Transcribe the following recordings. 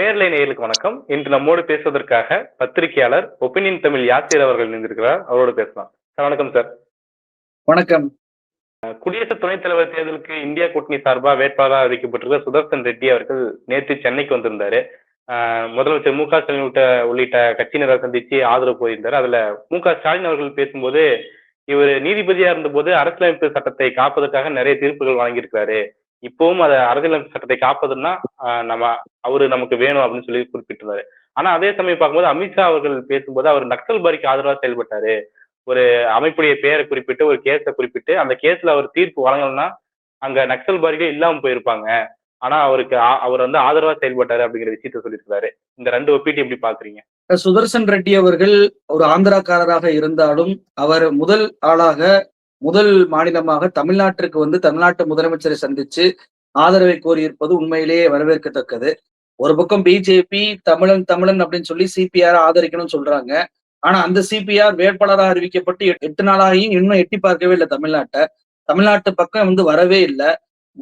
பேர்லை நேயர்களுக்கு வணக்கம். இன்று நம்மோடு பேசுவதற்காக பத்திரிகையாளர் ஒப்பீனியன் தமிழ் யாசிர் அவர்கள் இணைந்திருக்கிறார். அவரோடு பேசலாம். சார் வணக்கம் சார். வணக்கம். குடியரசு துணைத் தலைவர் தேர்தலுக்கு இந்தியா கூட்டணி சார்பாக வேட்பாளராக அறிவிக்கப்பட்டிருக்க சுதர்சன் ரெட்டி அவர்கள் நேற்று சென்னைக்கு வந்திருந்தாரு. முதலமைச்சர் மு க ஸ்டாலின் உள்ளிட்ட உள்ளிட்ட கட்சியினரை சந்திச்சு ஆதரவு போயிருந்தார் அதுல மு க ஸ்டாலின் அவர்கள் பேசும்போது இவர் நீதிபதியா இருந்தபோது அரசியலமைப்பு சட்டத்தை காப்பதற்காக நிறைய தீர்ப்புகள் வழங்கியிருக்கிறாரு. இப்பவும் அதை அரசியலமைப்பு சட்டத்தை காப்பதுன்னா ஆஹ் நம்ம அவரு நமக்கு வேணும் அப்படின்னு சொல்லி குறிப்பிட்டிருந்தாரு. ஆனா அதே சமயம் பார்க்கும்போது அமித்ஷா அவர்கள் பேசும்போது அவர் நக்சல் பாரிக்கு ஆதரவா செயல்பட்டாரு. ஒரு அமைப்புடைய பெயரை குறிப்பிட்டு ஒரு கேஸை குறிப்பிட்டு அந்த கேஸ்ல அவர் தீர்ப்பு வழங்கலன்னா அங்க நக்சல் பாரிகள் இல்லாம போயிருப்பாங்க. ஆனா அவருக்கு அவர் வந்து ஆதரவா செயல்பட்டாரு அப்படிங்கிற விஷயத்த சொல்லியிருக்காரு இந்த ரெண்டு ஒப்பீட்டு எப்படி பாக்குறீங்க சுதர்சன் ரெட்டி அவர்கள் ஒரு ஆந்திராக்காரராக இருந்தாலும் அவர் முதல் ஆளாக முதல் மாநிலமாக தமிழ்நாட்டிற்கு வந்து தமிழ்நாட்டு முதலமைச்சரை சந்திச்சு ஆதரவை கோரியிருப்பது உண்மையிலேயே வரவேற்கத்தக்கது. ஒரு பக்கம் பிஜேபி தமிழன் தமிழன் அப்படின்னு சொல்லி சிபிஆர் ஆதரிக்கணும்னு சொல்றாங்க. ஆனா அந்த சிபிஆர் வேட்பாளராக அறிவிக்கப்பட்டு எட்டு- எட்டு நாளாகியும் இன்னும் எட்டி பார்க்கவே இல்லை தமிழ்நாட்டை. தமிழ்நாட்டு பக்கம் வந்து வரவே இல்லை.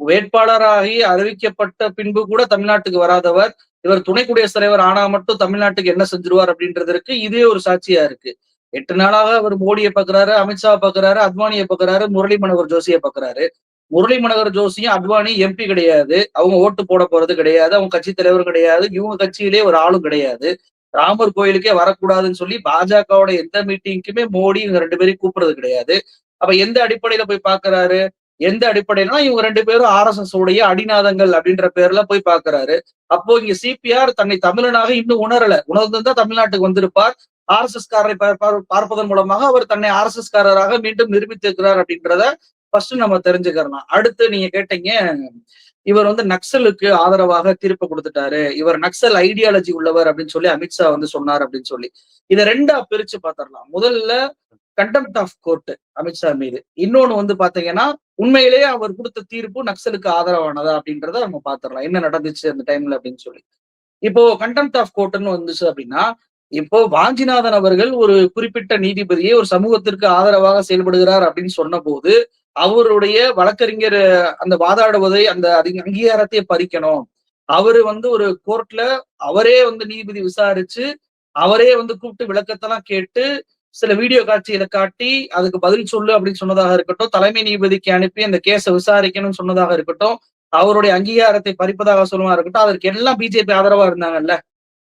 வேட்பாளராகி அறிவிக்கப்பட்ட பின்பு கூட தமிழ்நாட்டுக்கு வராதவர். இவர் துணை குடியரசுத் தலைவர் ஆனா மட்டும் தமிழ்நாட்டுக்கு என்ன செஞ்சிருவார் அப்படின்றதற்கு இதே ஒரு சாட்சியா இருக்கு. எட்டு நாளாக அவர் மோடியை பாக்குறாரு அமித்ஷா பாக்குறாரு அத்வானியை பாக்குறாரு முரளி மனோகர் ஜோஷியை பாக்குறாரு. முரளி மனோகர் ஜோஷியும் அத்வானி எம்பி கிடையாது. அவங்க ஓட்டு போட போறது கிடையாது. அவங்க கட்சி தலைவர் கிடையாது. இவங்க கட்சியிலே ஒரு ஆளும் கிடையாது. ராமர் கோயிலுக்கே வரக்கூடாதுன்னு சொல்லி பாஜகவோட எந்த மீட்டிங்க்குமே மோடி இவங்க ரெண்டு பேரையும் கூப்பிடுறது கிடையாது. அப்ப எந்த அடிப்படையில போய் பாக்குறாரு? எந்த அடிப்படையிலனா இவங்க ரெண்டு பேரும் ஆர்எஸ்எஸ் உடைய அடிநாதங்கள் அப்படின்ற பேர்ல போய் பாக்குறாரு. அப்போ இங்க சிபிஆர் தன்னை தமிழனாக இன்னும் உணரல. உணர்ந்திருந்தா தமிழ்நாட்டுக்கு வந்திருப்பார். ஆர்எஸ்எஸ் காரரை பார்ப்பதன் மூலமாக அவர் தன்னை ஆர்எஸ்எஸ் காரராக மீண்டும் நிரூபித்திருக்கிறார் அப்படின்றத ஃபர்ஸ்ட் நம்ம தெரிஞ்சுக்கிறோம் அடுத்து நீங்க கேட்டீங்க இவர் வந்து நக்சலுக்கு ஆதரவாக தீர்ப்பு கொடுத்துட்டாரு. இவர் நக்சல் ஐடியாலஜி உள்ளவர் அப்படின்னு சொல்லி அமித்ஷா வந்து சொன்னார் அப்படின்னு சொல்லி. இதை ரெண்டா பிரிச்சு பாத்திரலாம் முதல்ல கண்டெம்ட் ஆஃப் கோர்ட் அமித்ஷா மீது. இன்னொன்னு வந்து பாத்தீங்கன்னா உண்மையிலேயே அவர் கொடுத்த தீர்ப்பு நக்சலுக்கு ஆதரவானதா அப்படின்றத நம்ம பாத்திரலாம் என்ன நடந்துச்சு அந்த டைம்ல அப்படின்னு சொல்லி. இப்போ கண்டெம்ட் ஆஃப் கோர்ட்னு வந்துச்சு அப்படின்னா இப்போ வாஞ்சிநாதன் அவர்கள் ஒரு குறிப்பிட்ட நீதிபதியை ஒரு சமூகத்திற்கு ஆதரவாக செயல்படுகிறார் அப்படின்னு சொன்னபோது அவருடைய வழக்கறிஞர் அந்த வாதாடுவதை அந்த அதிக- அங்கீகாரத்தை பறிக்கணும். அவரு வந்து ஒரு கோர்ட்ல அவரே வந்து நீதிபதி விசாரிச்சு அவரே வந்து கூப்பிட்டு விளக்கத்தெல்லாம் கேட்டு சில வீடியோ காட்சிகளை காட்டி அதுக்கு பதில் சொல்லு அப்படின்னு சொன்னதாக இருக்கட்டும் தலைமை நீதிபதிக்கு அனுப்பி அந்த கேஸை விசாரிக்கணும்னு சொன்னதாக இருக்கட்டும் அவருடைய அங்கீகாரத்தை பறிப்பதாக சொல்லுவா இருக்கட்டும் அதற்கு எல்லாம் பிஜேபி ஆதரவா இருந்தாங்கல்ல?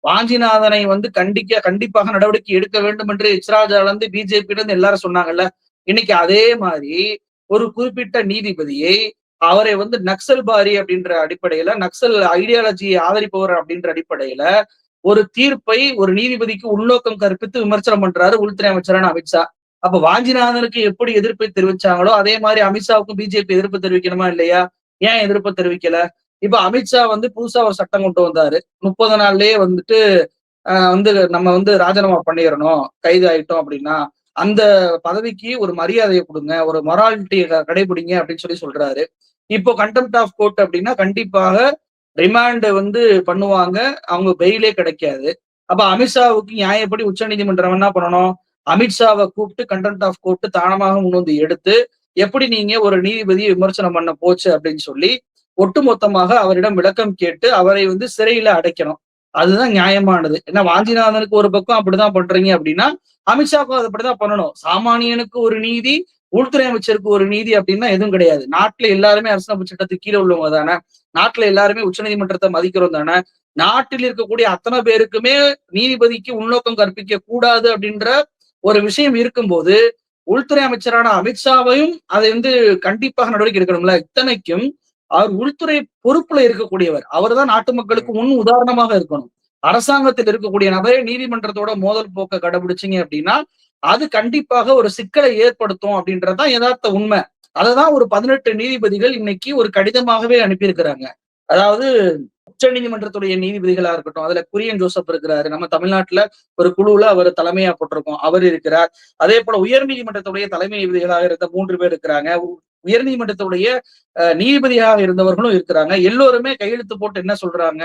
வாஞ்சிநாதனை வந்து கண்டிக்க கண்டிப்பாக நடவடிக்கை எடுக்க வேண்டும் என்று இஸ்ராஜால இருந்து பிஜேபி இருந்து எல்லாரும் சொன்னாங்கல்ல. இன்னைக்கு அதே மாதிரி ஒரு குறிப்பிட்ட நீதிபதியை அவரை வந்து நக்சல் பாரி அப்படின்ற அடிப்படையில நக்சல் ஐடியாலஜியை ஆதரிப்பவர் அப்படின்ற அடிப்படையில ஒரு தீர்ப்பை ஒரு நீதிபதிக்கு உள்நோக்கம் கற்பித்து விமர்சனம் பண்றாரு உள்துறை அமைச்சரான அமித்ஷா அப்ப வாஞ்சிநாதனுக்கு எப்படி எதிர்ப்பை தெரிவிச்சாங்களோ அதே மாதிரி அமித்ஷாவுக்கும் பிஜேபி எதிர்ப்பு தெரிவிக்கணுமா இல்லையா? ஏன் எதிர்ப்பு தெரிவிக்கல? இப்ப அமித்ஷா வந்து புதுசா ஒரு சட்டம் கொண்டு வந்தாரு. முப்பது நாள்லயே வந்துட்டு வந்து நம்ம வந்து ராஜினாமா பண்ணிடணும் கைது ஆயிட்டோம் அப்படின்னா அந்த பதவிக்கு ஒரு மரியாதையை கொடுங்க ஒரு மொராலிட்டியை கடைபிடிங்க அப்படின்னு சொல்லி சொல்றாரு. இப்போ கண்டெம்ட் ஆஃப் கோர்ட் அப்படின்னா கண்டிப்பாக ரிமாண்ட் வந்து பண்ணுவாங்க அவங்க பெயிலே கிடைக்காது. அப்ப அமித்ஷாவுக்கு நியாயப்படி உச்சநீதிமன்றம் என்ன பண்ணணும்? அமித்ஷாவை கூப்பிட்டு கண்டெம்ட் ஆஃப் கோர்ட் தானமாக முன் வந்து எடுத்து எப்படி நீங்க ஒரு நீதிபதியை விமர்சனம் பண்ண போச்சு அப்படின்னு சொல்லி ஒட்டுமொத்தமாக அவரிடம் விளக்கம் கேட்டு அவரை வந்து சிறையில அடைக்கணும். அதுதான் நியாயமானது. ஏன்னா வாஞ்சிநாதனுக்கு ஒரு பக்கம் அப்படிதான் பண்றீங்க அப்படின்னா அமித்ஷாவுக்கும் அது அப்படிதான் பண்ணணும். சாமானியனுக்கு ஒரு நீதி உள்துறை அமைச்சருக்கு ஒரு நீதி அப்படின்னா எதுவும் கிடையாது. நாட்டுல எல்லாருமே அரசியலமைப்பு சட்டத்துக்கு கீழே உள்ளவங்க தானே. நாட்டுல எல்லாருமே உச்சநீதிமன்றத்தை மதிக்கிறோம் தானே. நாட்டில் இருக்கக்கூடிய அத்தனை பேருக்குமே நீதிபதிக்கு உள்நோக்கம் கற்பிக்க கூடாது அப்படின்ற ஒரு விஷயம் இருக்கும்போது உள்துறை அமைச்சரான அமித்ஷாவையும் அதை வந்து கண்டிப்பாக நடவடிக்கை எடுக்கணும்ல? இத்தனைக்கும் அவர் உள்துறை பொறுப்புல இருக்கக்கூடியவர். அவர் தான் நாட்டு மக்களுக்கு முன் உதாரணமாக இருக்கணும். அரசாங்கத்தில் இருக்கக்கூடிய நபரே நீதிமன்றத்தோட மோதல் போக்க கடைபிடிச்சீங்க அப்படின்னா அது கண்டிப்பாக ஒரு சிக்கலை ஏற்படுத்தும் அப்படின்றதுதான் யதார்த்த உண்மை. அததான் ஒரு பதினெட்டு நீதிபதிகள் இன்னைக்கு ஒரு கடிதமாகவே அனுப்பியிருக்கிறாங்க. அதாவது உச்ச நீதிமன்றத்துடைய நீதிபதிகளா இருக்கட்டும் அதுல குரியன் ஜோசப் இருக்கிறாரு. நம்ம தமிழ்நாட்டுல ஒரு குழுவுல அவர் தலைமையா போட்டிருக்கோம். அவர் இருக்கிறார். அதே போல உயர் நீதிமன்றத்துடைய தலைமை நீதிபதிகளாக இருந்த மூன்று பேர் இருக்கிறாங்க. உயர்நீதிமன்றத்துடைய அஹ், நீதிபதியாக இருந்தவர்களும் இருக்கிறாங்க. எல்லோருமே கையெழுத்து போட்டு என்ன சொல்றாங்க?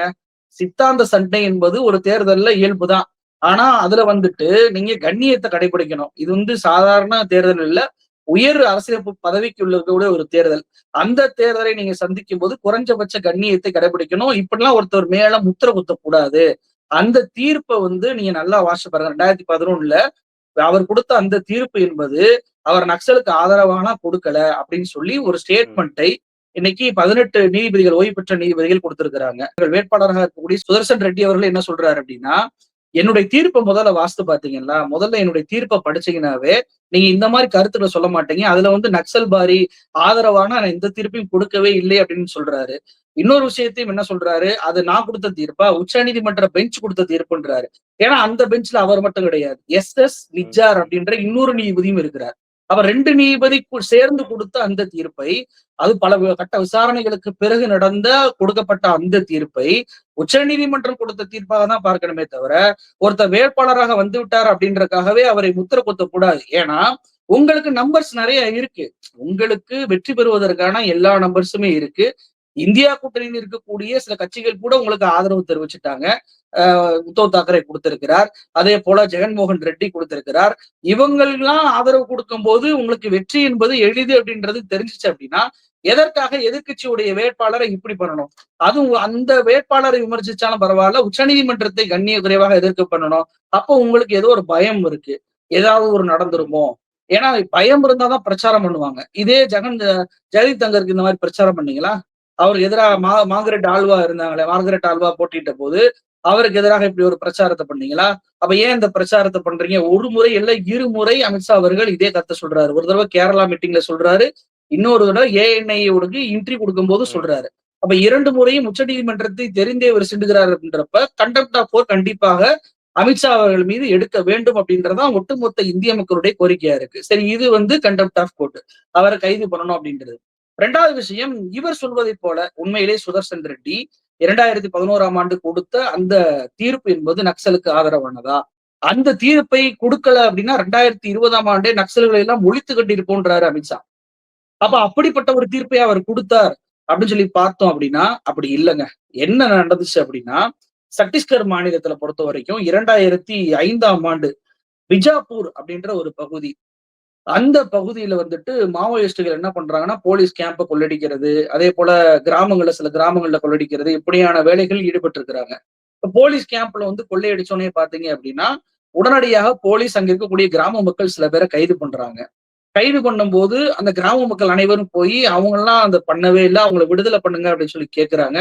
சித்தாந்த சண்டை என்பது ஒரு தேர்தல்ல இயல்புதான். ஆனா அதுல வந்துட்டு நீங்க கண்ணியத்தை கடைபிடிக்கணும். இது வந்து சாதாரண தேர்தல் இல்ல. உயர் அரசியல் பதவிக்கு உள்ள ஒரு தேர்தல். அந்த தேர்தலை நீங்க சந்திக்கும் போது குறைஞ்சபட்ச கண்ணியத்தை கடைபிடிக்கணும். இப்படிலாம் ஒருத்தர் மேல முத்திர குத்தக்கூடாது. அந்த தீர்ப்பை வந்து நீங்க நல்லா வாசிச்சு பாருங்க. ரெண்டாயிரத்தி பதினொன்னுல அவர் கொடுத்த அந்த தீர்ப்பு என்பது அவர் நக்சலுக்கு ஆதரவானா கொடுக்கல அப்படின்னு சொல்லி ஒரு ஸ்டேட்மெண்ட்டை இன்னைக்கு பதினெட்டு நீதிபதிகள் ஓய்வு பெற்ற நீதிபதிகள் கொடுத்திருக்கிறாங்க. வேட்பாளராக இருக்கக்கூடிய சுதர்சன் ரெட்டி அவர்கள் என்ன சொல்றாரு அப்படின்னா என்னுடைய தீர்ப்பை முதல்ல வாஸ்து பாத்தீங்கன்னா முதல்ல என்னுடைய தீர்ப்பை படிச்சீங்கன்னாவே நீங்க இந்த மாதிரி கருத்துக்களை சொல்ல மாட்டீங்க. அதுல வந்து நக்சல் பாரி ஆதரவான நான் எந்த தீர்ப்பையும் கொடுக்கவே இல்லை அப்படின்னு சொல்றாரு. இன்னொரு விஷயத்தையும் என்ன சொல்றாரு? அது நான் கொடுத்த தீர்ப்பா? உச்ச நீதிமன்ற பெஞ்ச் கொடுத்த தீர்ப்புன்றாரு. ஏன்னா அந்த பெஞ்ச்ல அவர் மட்டும் கிடையாது. எஸ் எஸ் நிஜார் அப்படின்ற இன்னொரு நீதிபதியும் இருக்கிறார். அவர் ரெண்டு நீதிபதிக்கு சேர்ந்து கொடுத்த அந்த தீர்ப்பை அது பல கட்ட விசாரணைகளுக்கு பிறகு நடந்த கொடுக்கப்பட்ட அந்த தீர்ப்பை உச்ச நீதிமன்றம் கொடுத்த தீர்ப்பாக தான் பார்க்கணுமே தவிர ஒருத்தர் வேட்பாளராக வந்து விட்டார் அப்படின்றக்காகவே அவரை முத்திர கொத்த கூடாது ஏன்னா உங்களுக்கு நம்பர்ஸ் நிறைய இருக்கு. உங்களுக்கு வெற்றி பெறுவதற்கான எல்லா நம்பர்ஸுமே இருக்கு. இந்தியா கூட்டணியில் இருக்கக்கூடிய சில கட்சிகள் கூட உங்களுக்கு ஆதரவு தெரிவிச்சுட்டாங்க. உத்தவ் தாக்கரே கொடுத்திருக்கிறார். அதே போல ஜெகன்மோகன் ரெட்டி கொடுத்திருக்கிறார். இவங்கெல்லாம் ஆதரவு கொடுக்கும் போது உங்களுக்கு வெற்றி என்பது எளிது அப்படின்றது தெரிஞ்சிச்சு அப்படின்னா எதற்காக எதிர்கட்சியுடைய வேட்பாளரை இப்படி பண்ணணும்? அதுவும் அந்த வேட்பாளரை விமர்சிச்சாலும் பரவாயில்ல உச்சநீதிமன்றத்தை கண்ணிய குறைவாக எதிர்க்க பண்ணணும். அப்போ உங்களுக்கு ஏதோ ஒரு பயம் இருக்கு. ஏதாவது ஒரு நடந்துருமோ? ஏன்னா பயம் இருந்தாதான் பிரச்சாரம் பண்ணுவாங்க. இதே ஜெகன் ஜெகதீப் தங்கருக்கு இந்த மாதிரி பிரச்சாரம் பண்ணீங்களா? அவருக்கு எதிராக மா மார்கரெட் ஆல்வா இருந்தாங்களே மார்கரெட் ஆல்வா போட்டிட்ட போது அவருக்கு எதிராக இப்படி ஒரு பிரச்சாரத்தை பண்ணீங்களா? அப்ப ஏன் இந்த பிரச்சாரத்தை பண்றீங்க? ஒரு முறை இல்ல இருமுறை அமித்ஷா அவர்கள் இதே கத்த சொல்றாரு. ஒரு தடவை கேரளா மீட்டிங்ல சொல்றாரு. இன்னொரு தடவை ஏஎன்ஐயோடுக்கு இன்ட்ரி கொடுக்கும் போது சொல்றாரு. அப்ப இரண்டு முறையும் உச்ச நீதிமன்றத்தை தெரிந்தே அவர் சிண்டுகிறார் அப்படின்றப்ப கண்டெப்ட் ஆஃப் போர் கண்டிப்பாக அமித்ஷா அவர்கள் மீது எடுக்க வேண்டும் அப்படின்றதான் ஒட்டுமொத்த இந்திய மக்களுடைய கோரிக்கையா இருக்கு. சரி இது வந்து கண்டெப்ட் ஆஃப் கோர்ட் அவரை கைது பண்ணணும் அப்படின்றது. ரெண்டாவது விஷயம் இவர் சொல்வதை போல உண்மையிலே சுதர்சன் ரெட்டி இரண்டாயிரத்தி பதினோராம் ஆண்டு கொடுத்த அந்த தீர்ப்பு என்பது நக்சலுக்கு ஆதரவானதா? அந்த தீர்ப்பை கொடுக்கல அப்படின்னா ரெண்டாயிரத்தி இருபதாம் ஆண்டே நக்சல்களை எல்லாம் ஒழித்து கட்டியிருப்போன்றாரு அமித்ஷா அப்ப அப்படிப்பட்ட ஒரு தீர்ப்பை அவர் கொடுத்தார் அப்படின்னு சொல்லி பார்த்தோம் அப்படின்னா அப்படி இல்லைங்க. என்ன நடந்துச்சு அப்படின்னா சத்தீஸ்கர் மாநிலத்துல பொறுத்த வரைக்கும் இரண்டாயிரத்தி ஐந்தாம் ஆண்டு பிஜாப்பூர் அப்படின்ற ஒரு பகுதி அந்த பகுதியில வந்துட்டு மாவோயிஸ்டுகள் என்ன பண்றாங்கன்னா போலீஸ் கேம்பை கொள்ளடிக்கிறது அதே போல கிராமங்கள்ல சில கிராமங்கள்ல கொள்ளடிக்கிறது இப்படியான வேலைகள் ஈடுபட்டு இருக்கிறாங்க இப்ப போலீஸ் கேம்ப்ல வந்து கொள்ளையடிச்சோன்னே பாத்தீங்க அப்படின்னா உடனடியாக போலீஸ் அங்க இருக்கக்கூடிய கிராம மக்கள் சில பேரை கைது பண்றாங்க. கைது பண்ணும்போது அந்த கிராம மக்கள் அனைவரும் போய் அவங்க எல்லாம் அந்த பண்ணவே இல்லை அவங்கள விடுதலை பண்ணுங்க அப்படின்னு சொல்லி கேட்கிறாங்க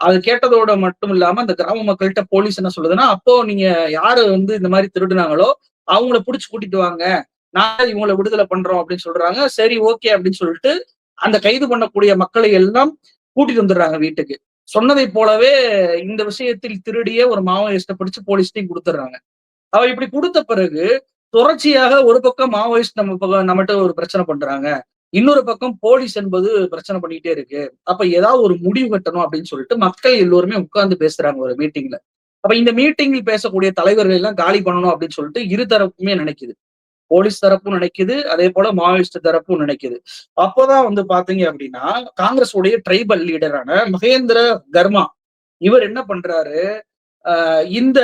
அது கேட்டதோட மட்டும் இல்லாம அந்த கிராம மக்கள்கிட்ட போலீஸ் என்ன சொல்லுதுன்னா அப்போ நீங்க யாரு வந்து இந்த மாதிரி திருடுனாங்களோ அவங்கள புடிச்சு கூட்டிட்டு வாங்க. நான் இவங்களை விடுதலை பண்றோம் அப்படின்னு சொல்றாங்க. சரி ஓகே அப்படின்னு சொல்லிட்டு அந்த கைது பண்ணக்கூடிய மக்களை எல்லாம் கூட்டிட்டு வந்துடுறாங்க வீட்டுக்கு. சொன்னதை போலவே இந்த விஷயத்தில் திருடிய ஒரு மாவோயிஸ்ட பிடிச்சு போலீஸ்டையும் கொடுத்துட்றாங்க. அவ இப்படி கொடுத்த பிறகு தொடர்ச்சியாக ஒரு பக்கம் மாவோயிஸ்ட் நம்ம பக்கம் நம்மகிட்ட ஒரு பிரச்சனை பண்றாங்க. இன்னொரு பக்கம் போலீஸ் என்பது பிரச்சனை பண்ணிக்கிட்டே இருக்கு. அப்ப ஏதாவது ஒரு முடிவு கட்டணும் அப்படின்னு சொல்லிட்டு மக்கள் எல்லோருமே உட்கார்ந்து பேசுறாங்க ஒரு மீட்டிங்ல அப்ப இந்த மீட்டிங்கில் பேசக்கூடிய தலைவர்கள் எல்லாம் காலி பண்ணணும் அப்படின்னு சொல்லிட்டு இரு தரப்புமே நினைக்குது. போலீஸ் தரப்பும் நினைக்குது அதே போல மாவோயிஸ்ட் தரப்பும் நினைக்குது. அப்போதான் வந்து பாத்தீங்க அப்படின்னா காங்கிரஸ் உடைய ட்ரைபல் லீடரான மகேந்திர கர்மா இவர் என்ன பண்றாரு? இந்த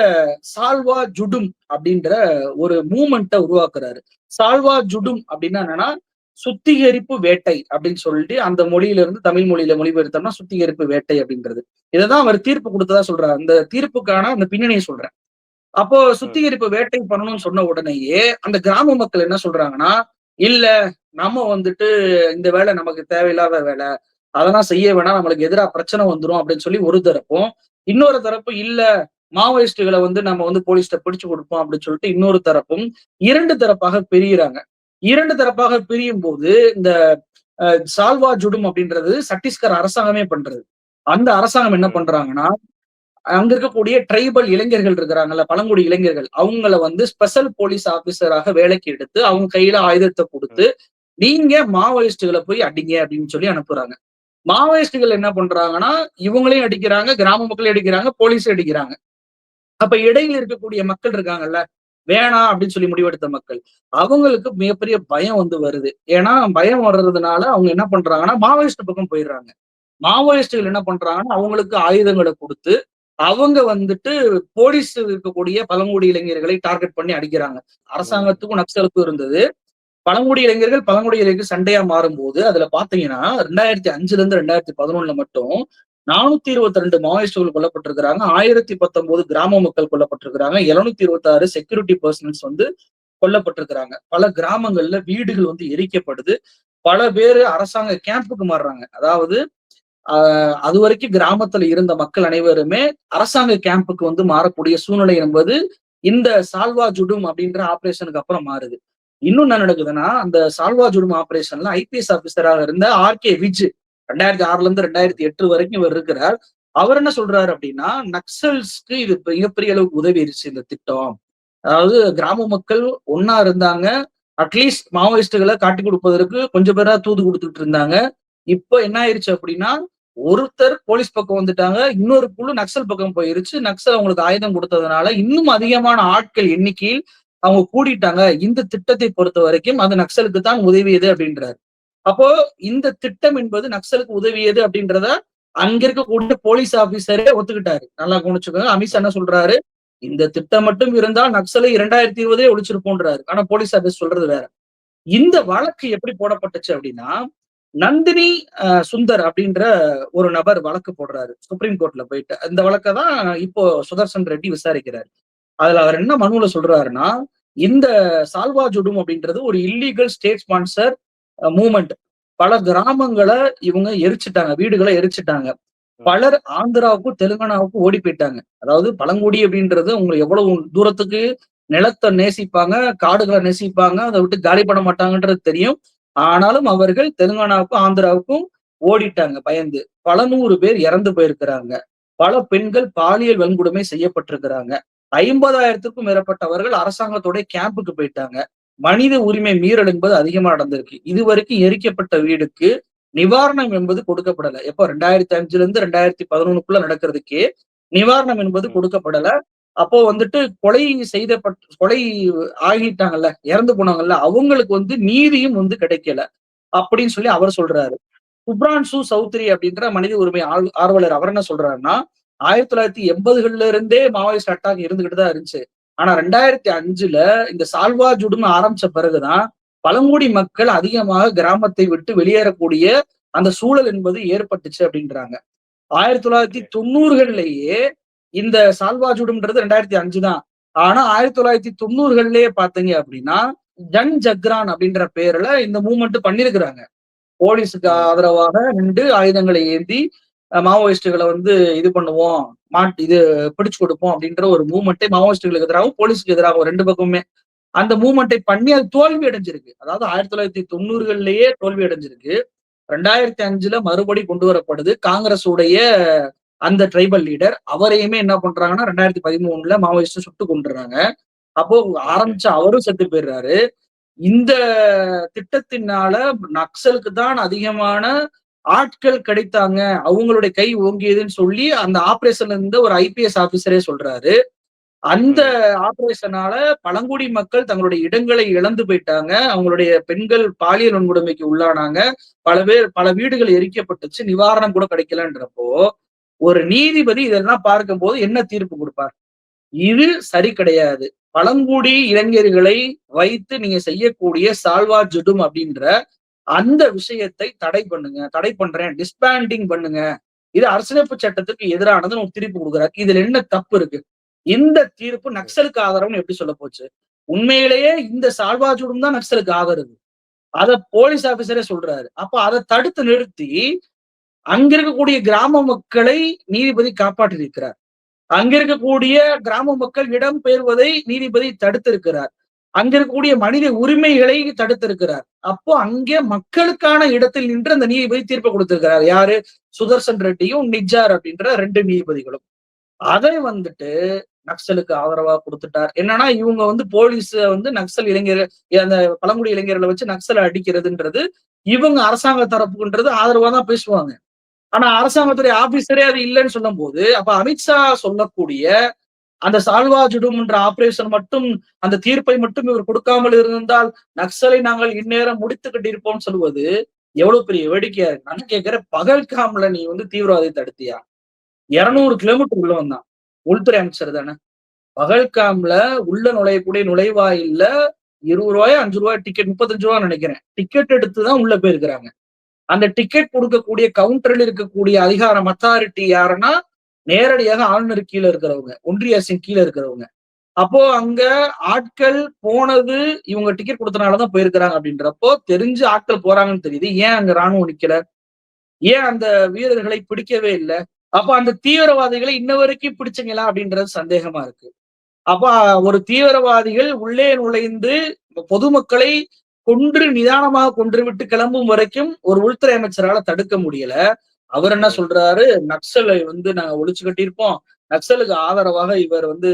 சால்வா ஜுடும் அப்படின்ற ஒரு மூமெண்ட்டை உருவாக்குறாரு. சால்வா ஜுடும் அப்படின்னா என்னன்னா சுத்திகரிப்பு வேட்டை அப்படின்னு சொல்லிட்டு அந்த மொழியில இருந்து தமிழ் மொழியில மொழிபெயர்த்தோம்னா சுத்திகரிப்பு வேட்டை அப்படின்றது. இதைதான் அவர் தீர்ப்பு கொடுத்ததா சொல்றாரு. அந்த தீர்ப்புக்கான அந்த பின்னணியை சொல்றேன். அப்போ சுத்திகரிப்பு வேட்டை பண்ணணும்னு சொன்ன உடனேயே அந்த கிராம மக்கள் என்ன சொல்றாங்கன்னா இல்ல நம்ம வந்துட்டு இந்த வேலை நமக்கு தேவையில்லாத வேலை. அதெல்லாம் செய்ய வேணாம். நம்மளுக்கு எதிராக பிரச்சனை வந்துடும் அப்படின்னு சொல்லி ஒரு தரப்பும் இன்னொரு தரப்பு இல்ல மாவோயிஸ்டுகளை வந்து நம்ம வந்து போலீஸ்ட பிடிச்சு கொடுப்போம் அப்படின்னு சொல்லிட்டு இன்னொரு தரப்பும் இரண்டு தரப்பாக பிரிகிறாங்க இரண்டு தரப்பாக பிரியும் போது இந்த சால்வா ஜுடும் அப்படின்றது சத்தீஸ்கர் அரசாங்கமே பண்றது. அந்த அரசாங்கம் என்ன பண்றாங்கன்னா அங்க இருக்கக்கூடிய ட்ரைபல் இளைஞர்கள் இருக்கிறாங்கல்ல பழங்குடி இளைஞர்கள் அவங்கள வந்து ஸ்பெஷல் போலீஸ் ஆபீசராக வேலைக்கு எடுத்து அவங்க கையில ஆயுதத்தை கொடுத்து நீங்க மாவோயிஸ்டுகளை போய் அடிங்க அப்படின்னு சொல்லி அனுப்புறாங்க. மாவோயிஸ்டுகள் என்ன பண்றாங்கன்னா இவங்களையும் அடிக்கிறாங்க கிராம மக்களையும் அடிக்கிறாங்க போலீஸும் அடிக்கிறாங்க. அப்ப இடையில இருக்கக்கூடிய மக்கள் இருக்காங்கல்ல வேணாம் அப்படின்னு சொல்லி முடிவெடுத்த மக்கள் அவங்களுக்கு மிகப்பெரிய பயம் வந்து வருது. ஏன்னா பயம் வர்றதுனால அவங்க என்ன பண்றாங்கன்னா மாவோயிஸ்ட் பக்கம் போயிடுறாங்க. மாவோயிஸ்டுகள் என்ன பண்றாங்கன்னா அவங்களுக்கு ஆயுதங்களை கொடுத்து அவங்க வந்துட்டு போலீஸ் இருக்கக்கூடிய பழங்குடி இளைஞர்களை டார்கெட் பண்ணி அடிக்கிறாங்க. அரசாங்கத்துக்கும் நக்சலுக்கும் இருந்தது. பழங்குடி இளைஞர்கள் பழங்குடி இளைஞர்கள் சண்டையா மாறும்போது அதுல பாத்தீங்கன்னா ரெண்டாயிரத்தி அஞ்சுல இருந்து ரெண்டாயிரத்தி பதினொன்னுல மட்டும் நானூத்தி இருபத்தி ரெண்டு மாவோயிஸ்டுகள் கொல்லப்பட்டிருக்கிறாங்க. ஆயிரத்தி பத்தொன்பது கிராம மக்கள் கொல்லப்பட்டிருக்கிறாங்க. எழுநூத்தி இருபத்தி ஆறு செக்யூரிட்டி பர்சனல்ஸ் வந்து கொல்லப்பட்டிருக்கிறாங்க. பல கிராமங்கள்ல வீடுகள் வந்து எரிக்கப்படுது. பல பேர் அரசாங்க கேம்புக்கு மாறுறாங்க. அதாவது அது வரைக்கும் கிராமத்துல இருந்த மக்கள் அனைவருமே அரசாங்க கேம்புக்கு வந்து மாறக்கூடிய சூழ்நிலை என்பது இந்த சால்வா ஜுடும் அப்படின்ற ஆபரேஷனுக்கு அப்புறம் மாறுது. இன்னும் என்ன நடக்குதுன்னா அந்த சால்வா ஜுடும் ஆபரேஷன்ல ஐபிஎஸ் ஆபிசராக இருந்த ஆர் கே விஜ் ரெண்டாயிரத்தி ஆறுல இருந்து ரெண்டாயிரத்தி எட்டு வரைக்கும் இவர் இருக்கிறார். அவர் என்ன சொல்றாரு அப்படின்னா நக்சல்ஸ்க்கு இது மிகப்பெரிய அளவுக்கு உதவிடுச்சு இந்த திட்டம். அதாவது கிராம மக்கள் ஒன்னா இருந்தாங்க அட்லீஸ்ட் மாவோயிஸ்டுகளை காட்டி கொடுப்பதற்கு கொஞ்சம் பேரா தூது கொடுத்துட்டு இருந்தாங்க. இப்ப என்ன ஆயிருச்சு அப்படின்னா ஒருத்தர் போலீஸ் பக்கம் வந்துட்டாங்க இன்னொரு குழு நக்சல் பக்கம் போயிருச்சு. நக்சல் அவங்களுக்கு ஆயுதம் கொடுத்ததுனால இன்னும் அதிகமான ஆட்கள் எண்ணிக்கையில் அவங்க கூடிட்டாங்க. இந்த திட்டத்தை பொறுத்த வரைக்கும் அது நக்சலுக்கு தான் உதவியது அப்படின்றாரு. அப்போ இந்த திட்டம் என்பது நக்சலுக்கு உதவியது அப்படின்றத அங்க இருக்கக்கூடிய போலீஸ் ஆபீசரே ஒத்துக்கிட்டாரு. நல்லா கவனிச்சுக்கோங்க. அமித்ஷா என்ன சொல்றாரு இந்த திட்டம் மட்டும் இருந்தால் நக்சலை இரண்டாயிரத்தி இருபதே ஒழிச்சிருப்போன்றாரு. ஆனா போலீஸ் ஆபீஸ் சொல்றது வேற. இந்த வழக்கு எப்படி போடப்பட்டுச்சு அப்படின்னா நந்தினி சுந்தர் அப்படின்ற ஒரு நபர் வழக்கு போடுறாரு. சுப்ரீம் கோர்ட்ல போயிட்டு. இந்த வழக்கை தான் இப்போ சுதர்சன் ரெட்டி விசாரிக்கிறாரு. அதுல அவர் என்ன மனுவில் சொல்றாருன்னா இந்த சால்வா ஜுடும் அப்படின்றது ஒரு இல்லீகல் ஸ்டேட் ஸ்பான்சர் மூமெண்ட் பல கிராமங்களை இவங்க எரிச்சிட்டாங்க வீடுகளை எரிச்சிட்டாங்க. பலர் ஆந்திராவுக்கும் தெலுங்கானாவுக்கும் ஓடி போயிட்டாங்க. அதாவது பழங்குடி அப்படின்றது உங்களுக்கு எவ்வளவு தூரத்துக்கு நிலத்தை நேசிப்பாங்க காடுகளை நேசிப்பாங்க அதை விட்டு காலி பண்ண மாட்டாங்கன்றது தெரியும். ஆனாலும் அவர்கள் தெலுங்கானாவுக்கும் ஆந்திராவுக்கும் ஓடிட்டாங்க பயந்து. பல நூறு பேர் இறந்து போயிருக்கிறாங்க. பல பெண்கள் பாலியல் வன்கொடுமை செய்யப்பட்டிருக்கிறாங்க. ஐம்பதாயிரத்துக்கும் மேற்பட்டவர்கள் அரசாங்கத்தோட கேம்புக்கு போயிட்டாங்க. மனித உரிமை மீறல் என்பது அதிகமா நடந்திருக்கு. இதுவரைக்கும் எரிக்கப்பட்ட வீடுக்கு நிவாரணம் என்பது கொடுக்கப்படல. எப்ப? ரெண்டாயிரத்தி அஞ்சுல இருந்து ரெண்டாயிரத்தி பதினொன்னுக்குள்ள நடக்கிறதுக்கே நிவாரணம் என்பது கொடுக்கப்படல. அப்போ வந்துட்டு கொலை செய்த கொலை ஆகிட்டாங்கல்ல இறந்து போனாங்கல்ல அவங்களுக்கு வந்து நீதியும் வந்து கிடைக்கல அப்படின்னு சொல்லி அவர் சொல்றாரு. சுப்ரான்சு சௌத்ரி அப்படின்ற மனித உரிமை ஆர்வலர் அவர் என்ன சொல்றாருன்னா ஆயிரத்தி தொள்ளாயிரத்தி எண்பதுகள்ல இருந்தே மாவோயிஸ்ட் அட்டாக் இருந்துகிட்டு தான் இருந்துச்சு. ஆனா ரெண்டாயிரத்தி அஞ்சுல இந்த சால்வா ஜுடுன்னு ஆரம்பிச்ச பிறகுதான் பழங்குடி மக்கள் அதிகமாக கிராமத்தை விட்டு வெளியேறக்கூடிய அந்த சூழல் என்பது ஏற்பட்டுச்சு அப்படின்றாங்க. ஆயிரத்தி தொள்ளாயிரத்தி தொண்ணூறுகள்லயே இந்த சால்வா ஜுடும்ன்றது ரெண்டாயிரத்தி அஞ்சு தான் ஆனா ஆயிரத்தி தொள்ளாயிரத்தி தொண்ணூறுகள்லயே பாத்தீங்க அப்படின்னா ஜன் ஜக்ரான் அப்படின்ற பேர்ல இந்த மூவ்மெண்ட் பண்ணிருக்கிறாங்க. போலீஸுக்கு ஆதரவாக நின்று ஆயுதங்களை ஏந்தி மாவோயிஸ்டுகளை வந்து இது பண்ணுவோம் மாட் இது பிடிச்சு கொடுப்போம் அப்படின்ற ஒரு மூவ்மெண்ட்டை மாவோயிஸ்டுகளுக்கு எதிராகவும் போலீஸுக்கு எதிராகவும் ரெண்டு பக்கமுமே. அந்த மூவ்மெண்ட்டை பண்ணி அது தோல்வி அடைஞ்சிருக்கு. அதாவது ஆயிரத்தி தொள்ளாயிரத்தி தொண்ணூறுகள்லயே தோல்வி அடைஞ்சிருக்கு. ரெண்டாயிரத்தி அஞ்சுல மறுபடி கொண்டு வரப்படுது காங்கிரஸ் உடைய அந்த ட்ரைபல் லீடர் அவரையுமே என்ன பண்றாங்கன்னா ரெண்டாயிரத்தி பதிமூணுல மாவோயிஸ்ட் சுட்டு கொண்டுறாங்க அப்போ ஆரம்பிச்ச அவரும் செத்து போயிடுறாரு. இந்த திட்டத்தினால நக்சலுக்கு தான் அதிகமான ஆட்கள் கிடைத்தாங்க. அவங்களுடைய கை ஓங்கியதுன்னு சொல்லி அந்த ஆபரேஷன்ல இருந்த ஒரு ஐபிஎஸ் ஆபீசரே சொல்றாரு. அந்த ஆபரேஷனால பழங்குடி மக்கள் தங்களுடைய இடங்களை இழந்து போயிட்டாங்க. அவங்களுடைய பெண்கள் பாலியல் வன்கொடுமைக்கு உள்ளானாங்க. பல பேர் பல வீடுகள் எரிக்கப்பட்டுச்சு. நிவாரணம் கூட கிடைக்கலன்றப்போ ஒரு நீதிபதி இதெல்லாம் பார்க்கும்போது என்ன தீர்ப்பு கொடுப்பார்? இது சரி கிடையாது. பழங்குடி இளைஞர்களை வைத்து நீங்க செய்யக்கூடிய சால்வா ஜுடும் அப்படின்ற அந்த விஷயத்தை தடை பண்ணுங்க. தடை பண்றேன். டிஸ்பேண்டிங் பண்ணுங்க. இது அரசியலமைப்பு சட்டத்துக்கு எதிரானதுன்னு ஒரு தீர்ப்பு கொடுக்குறாரு. இதுல என்ன தப்பு இருக்கு? இந்த தீர்ப்பு நக்சலுக்கு ஆதரவுன்னு எப்படி சொல்ல போச்சு? உண்மையிலேயே இந்த சால்வா ஜுடும் தான் நக்சலுக்கு ஆதரவு. அத போலீஸ் ஆபீசரே சொல்றாரு. அப்ப அதை தடுத்து நிறுத்தி அங்க இருக்கக்கூடிய கிராம மக்களை நீதிபதி காப்பாற்றியிருக்கிறார். அங்க இருக்கக்கூடிய கிராம மக்கள் இடம் பெயர்வதை நீதிபதி தடுத்திருக்கிறார். அங்க இருக்கக்கூடிய மனித உரிமைகளை தடுத்திருக்கிறார். அப்போ அங்கே மக்களுக்கான இடத்தில் நின்று அந்த நீதிபதி தீர்ப்பு கொடுத்திருக்கிறார். யாரு? சுதர்சன் ரெட்டியும் நிஜார் அப்படின்ற ரெண்டு நீதிபதிகளும். அதை வந்துட்டு நக்சலுக்கு ஆதரவா கொடுத்துட்டார். என்னன்னா இவங்க வந்து போலீஸ் வந்து நக்சல் இளைஞர் அந்த பழங்குடி இளைஞர்களை வச்சு நக்சலை அடிக்கிறதுன்றது இவங்க அரசாங்க தரப்புன்றது ஆதரவா தான் பேசுவாங்க. ஆனா அரசாங்கத்துடைய ஆபீசரே அது இல்லைன்னு சொல்லும் போது அப்ப அமித்ஷா சொல்லக்கூடிய அந்த சால்வா ஜுடும்ன்ற ஆபரேஷன் மட்டும் அந்த தீர்ப்பை மட்டும் இவர் கொடுக்காமல் இருந்தால் நக்சலை நாங்கள் இந்நேரம் முடித்துக்கிட்டு இருப்போம் சொல்லுவது எவ்வளவு பெரிய வேடிக்கையா இருக்கு. நான் கேட்கிறேன் பகல்காம்ல நீ வந்து தீவிரவாதத்தை தடுத்தியா? இருநூறு கிலோமீட்டர் உள்ள வந்தான். உள்துறை அமைச்சர் தானே. பகல்காம்ல உள்ள நுழையக்கூடிய நுழைவாயில்ல இருபது ரூபாயோ அஞ்சு ரூபாய் டிக்கெட் முப்பத்தஞ்சு ரூபா நினைக்கிறேன். டிக்கெட் எடுத்து தான் உள்ள போயிருக்கிறாங்க. அந்த டிக்கெட் கொடுக்கக்கூடிய கவுண்டரில் இருக்கக்கூடிய அதிகாரம் அத்தாரிட்டி யாருன்னா நேரடியாக ஆளுநர் கீழே இருக்கிறவங்க ஒன்றிய அரசின் கீழே இருக்கிறவங்க. அப்போ அங்க ஆட்கள் போனது இவங்க டிக்கெட் கொடுத்தனாலதான் போயிருக்கிறாங்க அப்படின்றப்போ தெரிஞ்சு ஆட்கள் போறாங்கன்னு தெரியுது. ஏன் அங்க ராணுவம் நிக்கல? ஏன் அந்த வீரர்களை பிடிக்கவே இல்லை? அப்ப அந்த தீவிரவாதிகளை இன்ன வரைக்கும் பிடிச்சீங்களா அப்படின்றது சந்தேகமா இருக்கு. அப்ப ஒரு தீவிரவாதிகள் உள்ளே நுழைந்து பொதுமக்களை கொன்று நிதானமாக கொன்று விட்டு கிளம்பும் வரைக்கும் ஒரு உள்துறை அமைச்சரால தடுக்க முடியல. அவர் என்ன சொல்றாரு? நக்சலை வந்து நாங்க ஒழிச்சு கட்டியிருப்போம். நக்சலுக்கு ஆதரவாக இவர் வந்து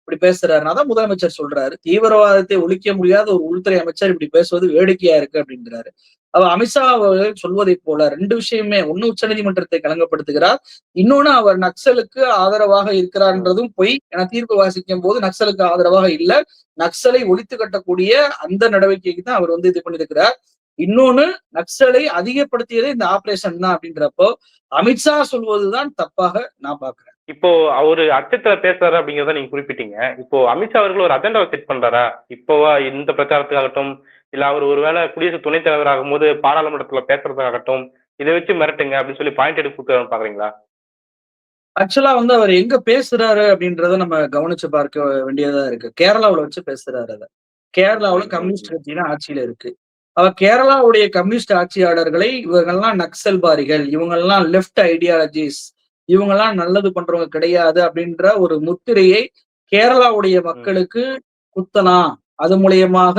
இப்படி பேசுறாருன்னா தான் முதலமைச்சர் சொல்றாரு. தீவிரவாதத்தை ஒழிக்க முடியாத ஒரு உள்துறை அமைச்சர் இப்படி பேசுவது வேடிக்கையா இருக்கு அப்படின்றாரு. அவர் அமித்ஷா அவர்கள் சொல்வதை போல ரெண்டு விஷயமே ஒண்ணு உச்சநீதிமன்றத்தை கலங்கப்படுத்துகிறார் இன்னொன்னு அவர் நக்சலுக்கு ஆதரவாக இருக்கிறார்ன்றதும் பொய் என தீர்ப்பு வாசிக்கும் போது நக்சலுக்கு ஆதரவாக இல்ல நக்சலை ஒழித்து கட்டக்கூடிய அந்த நடவடிக்கைக்கு தான் அவர் வந்து இது பண்ணியிருக்கிறார். இன்னொன்னு நக்சலை அதிகப்படுத்தியதே இந்த ஆபரேஷன் தான் அப்படின்றப்போ அமித்ஷா சொல்வதுதான் தப்பாக நான் பாக்குறேன் இப்போ அவரு அச்சத்துல பேசுறாரு அப்படிங்கறத நீங்க குறிப்பிட்டீங்க. இப்போ அமித்ஷா அவர்கள் ஒரு அஜெண்டாவை செட் பண்றாரா? இப்போவா இந்த பிரச்சாரத்துக்காகட்டும் இல்ல அவர் ஒருவேளை குடியரசு துணைத் தலைவர் ஆகும்போது பாராளுமன்றத்துல பேசுறதுக்காகட்டும் இதை வச்சு மிரட்டுங்க அப்படின்னு சொல்லி பாயிண்ட் எடுத்து கொடுக்குறாரு பாக்குறீங்களா? ஆக்சுவலா வந்து அவர் எங்க பேசுறாரு அப்படின்றத நம்ம கவனிச்சு பார்க்க வேண்டியதா இருக்கு. கேரளாவுல வச்சு பேசுறாரு அத கேரளாவுல கம்யூனிஸ்ட் கட்சி தான் ஆட்சியில இருக்கு. அவர் கேரளாவுடைய கம்யூனிஸ்ட் ஆட்சியாளர்களை இவங்கெல்லாம் நக்சல்பாரிகள் இவங்கெல்லாம் லெஃப்ட் ஐடியாலஜிஸ் இவங்கெல்லாம் நல்லது பண்றவங்க கிடையாது அப்படின்ற ஒரு முத்திரையை கேரளாவுடைய மக்களுக்கு குத்தலாம் அது மூலியமாக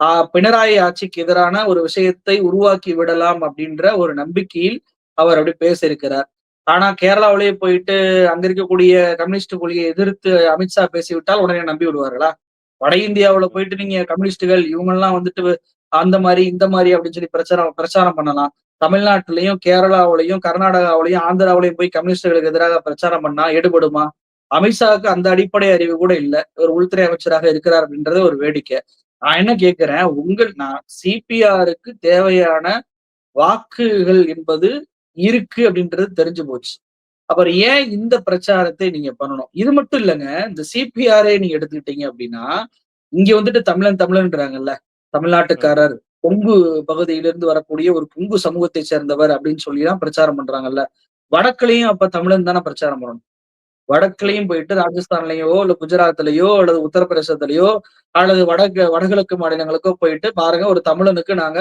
ஆஹ் பினராயி ஆட்சிக்கு எதிரான ஒரு விஷயத்தை உருவாக்கி விடலாம் அப்படின்ற ஒரு நம்பிக்கையில் அவர் அப்படி பேசியிருக்கிறார். ஆனா கேரளாவிலேயே போயிட்டு அங்க இருக்கக்கூடிய கம்யூனிஸ்ட் கொள்கையை எதிர்த்து அமித்ஷா பேசிவிட்டால் உடனே நம்பி விடுவார்களா? வட இந்தியாவுல போயிட்டு நீங்க கம்யூனிஸ்டுகள் இவங்கெல்லாம் வந்துட்டு அந்த மாதிரி இந்த மாதிரி அப்படின்னு சொல்லி பிரச்சாரம் பிரச்சாரம் பண்ணலாம். தமிழ்நாட்டிலையும் கேரளாவிலையும் கர்நாடகாவிலையும் ஆந்திராவிலையும் போய் கம்யூனிஸ்டுகளுக்கு எதிராக பிரச்சாரம் பண்ணா எடுபடுமா அமித்ஷாவுக்கு அந்த அடிப்படை அறிவு கூட இல்ல. ஒரு உள்துறை அமைச்சராக இருக்கிறார் அப்படின்றது ஒரு வேடிக்கை. நான் என்ன கேட்கிறேன் உங்கள் நான் சிபிஆருக்கு தேவையான வாக்குகள் என்பது இருக்கு அப்படின்றது தெரிஞ்சு போச்சு. அப்புறம் ஏன் இந்த பிரச்சாரத்தை நீங்க பண்ணணும்? இது மட்டும் இல்லைங்க. இந்த சிபிஆரே நீங்க எடுத்துக்கிட்டீங்க அப்படின்னா இங்க வந்துட்டு தமிழன் தமிழன்றாங்கல்ல. தமிழ்நாட்டுக்காரர். கொங்கு பகுதியிலிருந்து வரக்கூடிய ஒரு கொங்கு சமூகத்தை சேர்ந்தவர் அப்படின்னு சொல்லி தான் பிரச்சாரம் பண்றாங்கல்ல. வடக்குலையும் அப்ப தமிழன் தானே பிரச்சாரம் பண்ணணும். வடக்குலையும் போயிட்டு ராஜஸ்தான்லயோ இல்ல குஜராத்லயோ அல்லது உத்தரப்பிரதேசத்திலயோ அல்லது வடக்கு வடகிழக்கு மாநிலங்களுக்கோ போயிட்டு பாருங்க ஒரு தமிழனுக்கு நாங்க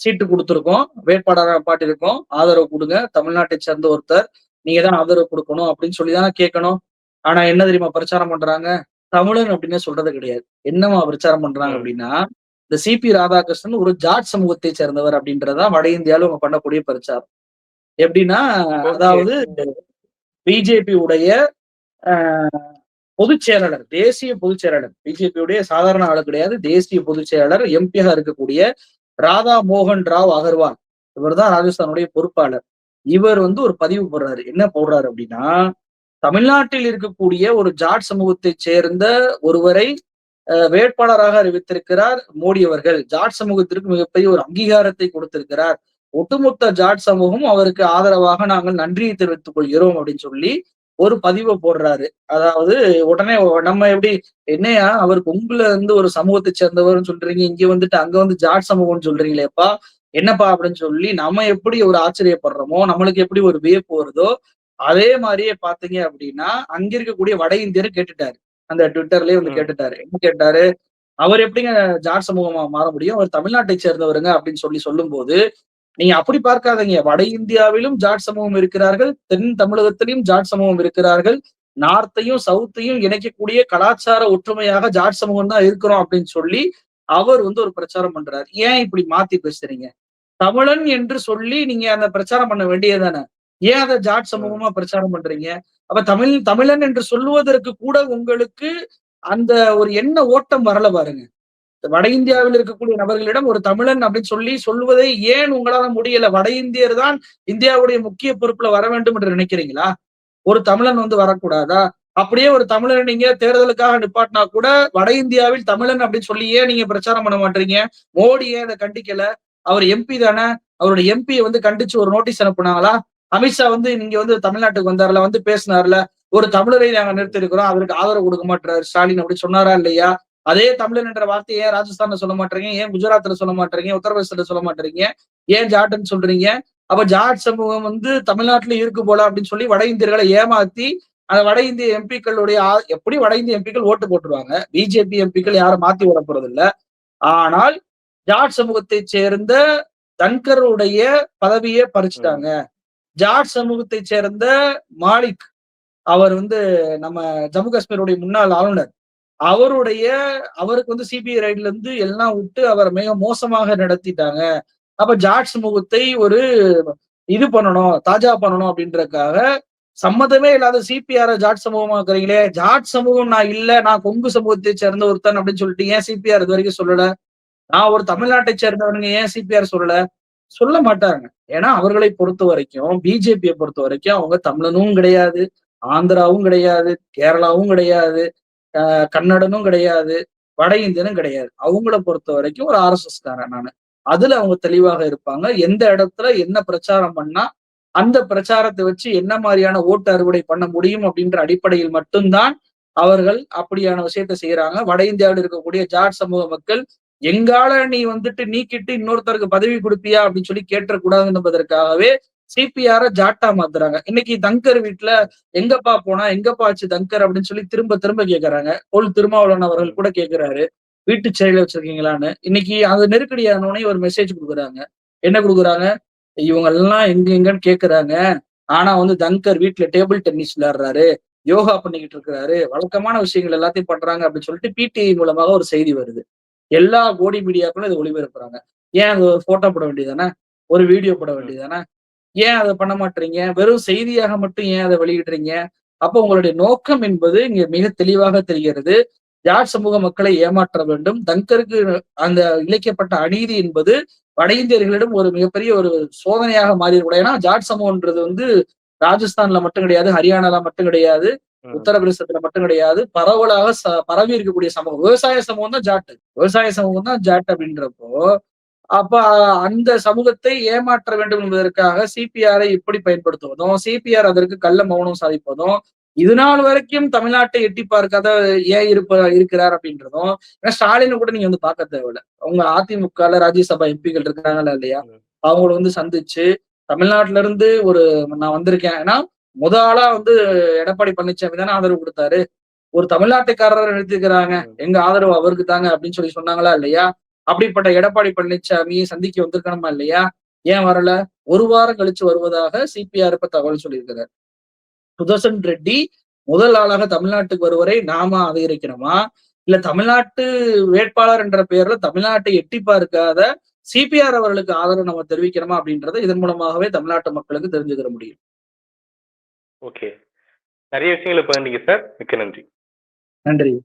சீட்டு கொடுத்துருக்கோம் வேட்பாளராக பாட்டிருக்கோம் ஆதரவு கொடுங்க தமிழ்நாட்டை சேர்ந்த ஒருத்தர் நீங்க தான் ஆதரவு கொடுக்கணும் அப்படின்னு சொல்லி தானே கேட்கணும். ஆனா என்ன தெரியுமா பிரச்சாரம் பண்றாங்க? தமிழன் அப்படின்னு சொல்றது கிடையாது. என்னமா பிரச்சாரம் பண்றாங்க அப்படின்னா இந்த சிபி ராதாகிருஷ்ணன் ஒரு ஜாட் சமூகத்தை சேர்ந்தவர் அப்படின்றதா வட இந்தியாவில் அவங்க பண்ணக்கூடிய பிரச்சாரம். எப்படின்னா அதாவது பிஜேபி உடைய பொதுச் செயலாளர் தேசிய பொதுச் செயலாளர். பிஜேபியுடைய சாதாரண ஆளு கிடையாது. தேசிய பொதுச் செயலாளர் எம்பியாக இருக்கக்கூடிய ராதா மோகன் ராவ் அகர்வால். இவர் தான் ராஜஸ்தானுடைய பொறுப்பாளர். இவர் வந்து ஒரு பதிவு போடுறாரு. என்ன போடுறாரு அப்படின்னா தமிழ்நாட்டில் இருக்கக்கூடிய ஒரு ஜாட் சமூகத்தை சேர்ந்த ஒருவரை வேட்பாளராக அறிவித்திருக்கிறார் மோடி அவர்கள். ஜாட் சமூகத்திற்கு மிகப்பெரிய ஒரு அங்கீகாரத்தை கொடுத்திருக்கிறார். ஒட்டுமொத்த ஜாட் சமூகம் அவருக்கு ஆதரவாக நாங்கள் நன்றியை தெரிவித்துக் கொள்கிறோம் அப்படின்னு சொல்லி ஒரு பதிவை போடுறாரு. அதாவது உடனே நம்ம எப்படி என்னையா அவர் உங்களை இருந்து ஒரு சமூகத்தை சேர்ந்தவர்னு சொல்றீங்க இங்க வந்துட்டு அங்க வந்து ஜாட் சமூகம்னு சொல்றீங்களேப்பா என்னப்பா அப்படின்னு சொல்லி நம்ம எப்படி ஒரு ஆச்சரியப்படுறோமோ நம்மளுக்கு எப்படி ஒரு வியப்பு வருதோ அதே மாதிரியே பாத்தீங்க அப்படின்னா அங்க இருக்கக்கூடிய வட இந்தியர் கேட்டுட்டாரு. அந்த ட்விட்டர்லயே வந்து கேட்டுட்டாரு. என்ன கேட்டாரு? அவர் எப்படிங்க ஜாட் சமூகமா மாற முடியும்? அவர் தமிழ்நாட்டை சேர்ந்தவருங்க அப்படின்னு சொல்லி சொல்லும் போது நீங்க அப்படி பார்க்காதீங்க. வட இந்தியாவிலும் ஜாட் சமூகம் இருக்கிறார்கள். தென் தமிழகத்திலும் ஜாட் சமூகம் இருக்கிறார்கள். நார்த்தையும் சவுத்தையும் இணைக்கக்கூடிய கலாச்சார ஒற்றுமையாக ஜாட் சமூகம் தான் இருக்கிறோம் அப்படின்னு சொல்லி அவர் வந்து ஒரு பிரச்சாரம் பண்றாரு. ஏன் இப்படி மாத்தி பேசுறீங்க? தமிழன் என்று சொல்லி நீங்க அந்த பிரச்சாரம் பண்ண வேண்டியதானே ஏன் அதை ஜாட் சமூகமா பிரச்சாரம் பண்றீங்க? அப்ப தமிழ் தமிழன் என்று சொல்லுவதற்கு கூட உங்களுக்கு அந்த ஒரு எண்ண ஓட்டம் வரல பாருங்க. வட இந்தியாவில் இருக்கக்கூடிய நபர்களிடம் ஒரு தமிழன் அப்படின்னு சொல்லி சொல்லுவதை ஏன் உங்களால முடியல? வட இந்தியர் தான் இந்தியாவுடைய முக்கிய பொறுப்புல வர வேண்டும் என்று நினைக்கிறீங்களா? ஒரு தமிழன் வந்து வரக்கூடாதா? அப்படியே ஒரு தமிழன் நீங்க தேர்தலுக்காக நிப்பாட்டினா கூட வட இந்தியாவில் தமிழன் அப்படின்னு சொல்லி ஏன் நீங்க பிரச்சாரம் பண்ண மாட்டீங்க. மோடி ஏன் இதை கண்டிக்கல? அவர் எம்பி தானே? அவருடைய எம்பியை வந்து கண்டிச்சு ஒரு நோட்டீஸ் அனுப்புனாங்களா? அமித்ஷா வந்து நீங்க வந்து தமிழ்நாட்டுக்கு வந்தார்ல வந்து பேசினார்ல ஒரு தமிழரை நாங்க நிறுத்திருக்கிறோம் அதற்கு அவருக்கு ஆதரவு கொடுக்க மாட்டார் ஸ்டாலின் அப்படி சொன்னாரா இல்லையா? அதே தமிழன் என்ற வார்த்தையை ஏன் ராஜஸ்தான்ல சொல்ல மாட்டீங்க ஏன் குஜராத்ல சொல்ல மாட்டீங்க உத்தரப்பிரதேசத்துல சொல்ல மாட்டீங்க ஏன் ஜாட்டுன்னு சொல்றீங்க? அப்ப ஜாட் சமூகம் வந்து தமிழ்நாட்டுல இருக்கு போல அப்படின்னு சொல்லி வட இந்தியர்களை ஏமாத்தி அந்த வட இந்திய எம்பிக்களுடைய எப்படி வட இந்திய எம்பிக்கள் ஓட்டு போட்டுருவாங்க? பிஜேபி எம்பிக்கள் யாரும் மாத்தி விட போறது இல்ல ஆனால் ஜாட் சமூகத்தை சேர்ந்த தன்கருடைய பதவியை பறிச்சுட்டாங்க. ஜாட் சமூகத்தை சேர்ந்த மாலிக் அவர் வந்து நம்ம ஜம்மு காஷ்மீருடைய முன்னாள் ஆளுநர். அவருடைய அவருக்கு வந்து சிபிஐ ரைட்ல இருந்து எல்லாம் விட்டு அவர் மிக மோசமாக நடத்திட்டாங்க. அப்ப ஜாட் சமூகத்தை ஒரு இது பண்ணணும் தாஜா பண்ணணும் அப்படின்றதுக்காக சம்மதமே இல்லாத சிபிஆர் ஜாட் சமூகமாக்குறீங்களே. ஜாட் சமூகம் நான் இல்ல நான் கொங்கு சமூகத்தை சேர்ந்த ஒருத்தன் அப்படின்னு சொல்லிட்டு ஏன் சிபிஆர் இது வரைக்கும் சொல்லல? நான் ஒரு தமிழ்நாட்டை சேர்ந்தவனுங்க ஏன் சிபிஆர் சொல்லல? சொல்ல மாட்டாங்க ஏன்னா அவர்களை பொறுத்த வரைக்கும் பிஜேபியை பொறுத்த வரைக்கும் அவங்க தமிழனும் கிடையாது ஆந்திராவும் கிடையாது கேரளாவும் கிடையாது ஆஹ் கன்னடனும் கிடையாது வட இந்தியனும் கிடையாது. அவங்கள பொறுத்த வரைக்கும் ஒரு ஆர்எஸ்எஸ் காரன் நானு. அதுல அவங்க தெளிவாக இருப்பாங்க. எந்த இடத்துல என்ன பிரச்சாரம் பண்ணா அந்த பிரச்சாரத்தை வச்சு என்ன மாதிரியான ஓட்டு அறுவடை பண்ண முடியும் அப்படின்ற அடிப்படையில் மட்டும்தான் அவர்கள் அப்படியான விஷயத்த செய்யறாங்க வட இந்தியாவில் இருக்கக்கூடிய ஜாட் சமூக மக்கள் எங்கால நீ வந்துட்டு நீக்கிட்டு இன்னொருத்தருக்கு பதவி கொடுப்பியா அப்படின்னு சொல்லி கேட்டக்கூடாது என்பதற்காகவே சிபிஆர ஜாட்டா மாத்துறாங்க. இன்னைக்கு தங்கர் வீட்டுல எங்கப்பா போனா எங்கப்பா ஆச்சு தங்கர் அப்படின்னு சொல்லி திரும்ப திரும்ப கேக்குறாங்க. போல் திருமாவளவன் அவர்கள் கூட கேக்குறாரு. வீட்டு செயல வச்சிருக்கீங்களான்னு. இன்னைக்கு அது நெருக்கடியானோடனே ஒரு மெசேஜ் கொடுக்குறாங்க. என்ன கொடுக்குறாங்க? இவங்க எல்லாம் எங்க எங்கன்னு கேக்குறாங்க. ஆனா வந்து தங்கர் வீட்டுல டேபிள் டென்னிஸ் விளையாடுறாரு. யோகா பண்ணிக்கிட்டு இருக்கிறாரு. வழக்கமான விஷயங்கள் எல்லாத்தையும் பண்றாங்க அப்படின்னு சொல்லிட்டு பிடிஐ மூலமாக ஒரு செய்தி வருது. எல்லா கோடி மீடியாக்களும் இதை ஒளிபரப்புறாங்க. ஏன் அது ஒரு போட்டோ போட வேண்டியதானே ஒரு வீடியோ போட வேண்டியதானே ஏன் அதை பண்ண மாட்டீங்க வெறும் செய்தியாக மட்டும் ஏன் அதை வெளியிடுறீங்க? அப்போ உங்களுடைய நோக்கம் என்பது இங்க மிக தெளிவாக தெரிகிறது. ஜாட் சமூக மக்களை ஏமாற்ற வேண்டும். தங்கருக்கு அந்த இழைக்கப்பட்ட அநீதி என்பது வட இந்தியர்களிடம் ஒரு மிகப்பெரிய ஒரு சோதனையாக மாறிடக்கூடாது கூட ஏன்னா ஜாட் சமூகன்றது வந்து ராஜஸ்தான்ல மட்டும் கிடையாது ஹரியானால மட்டும் கிடையாது. உத்தரப்பிரதேசத்துல மட்டும் கிடையாது பரவலாக ச- பரவி இருக்கக்கூடிய சமூகம். விவசாய சமூகம் தான் ஜாட்டு. விவசாய சமூகம் தான் ஜாட் அப்படின்றப்போ அப்ப அந்த சமூகத்தை ஏமாற்ற வேண்டும் என்பதற்காக சிபிஆரை இப்படி பயன்படுத்துவதும் சிபிஆர் அதற்கு கள்ள மௌனம் சாதிப்பதும் இது நாள் வரைக்கும் தமிழ்நாட்டை எட்டி பார்க்காத ஏன் இருப்ப இருக்கிறார் அப்படின்றதும் ஏன்னா ஸ்டாலினை கூட நீங்க வந்து பார்க்க தேவையில்ல. அவங்க அதிமுகல ராஜ்யசபா எம்பிகள் இருக்காங்களா இல்லையா. அவங்கள வந்து சந்திச்சு தமிழ்நாட்டுல இருந்து ஒரு நான் வந்திருக்கேன். ஏன்னா முத ஆளா வந்து எடப்பாடி பழனிசாமி தானே ஆதரவு கொடுத்தாரு. ஒரு தமிழ்நாட்டுக்காரர் நிறுத்திக்கிறாங்க எங்க ஆதரவு அவருக்கு தாங்க அப்படின்னு சொல்லி சொன்னாங்களா இல்லையா? அப்படிப்பட்ட எடப்பாடி பழனிசாமியை சந்திக்க வந்திருக்கணுமா இல்லையா? ஏன் வரல? ஒரு வாரம் கழிச்சு வருவதாக சிபிஆர் இப்ப தகவல் சொல்லியிருக்கிறார். சுதர்சன் ரெட்டி முதல் ஆளாக தமிழ்நாட்டுக்கு வருவரை நாம ஆதரிக்கணுமா? இல்ல தமிழ்நாட்டு வேட்பாளர் என்ற பெயர்ல தமிழ்நாட்டை எட்டி பார்க்காத சிபிஆர் அவர்களுக்கு ஆதரவு நம்ம தெரிவிக்கணுமா அப்படின்றத இதன் மூலமாகவே தமிழ்நாட்டு மக்களுக்கு தெரிஞ்சுக்கிற முடியும். ஓகே நிறைய விஷயங்களை பகிர்ந்தீங்க சார் மிக்க நன்றி. நன்றி.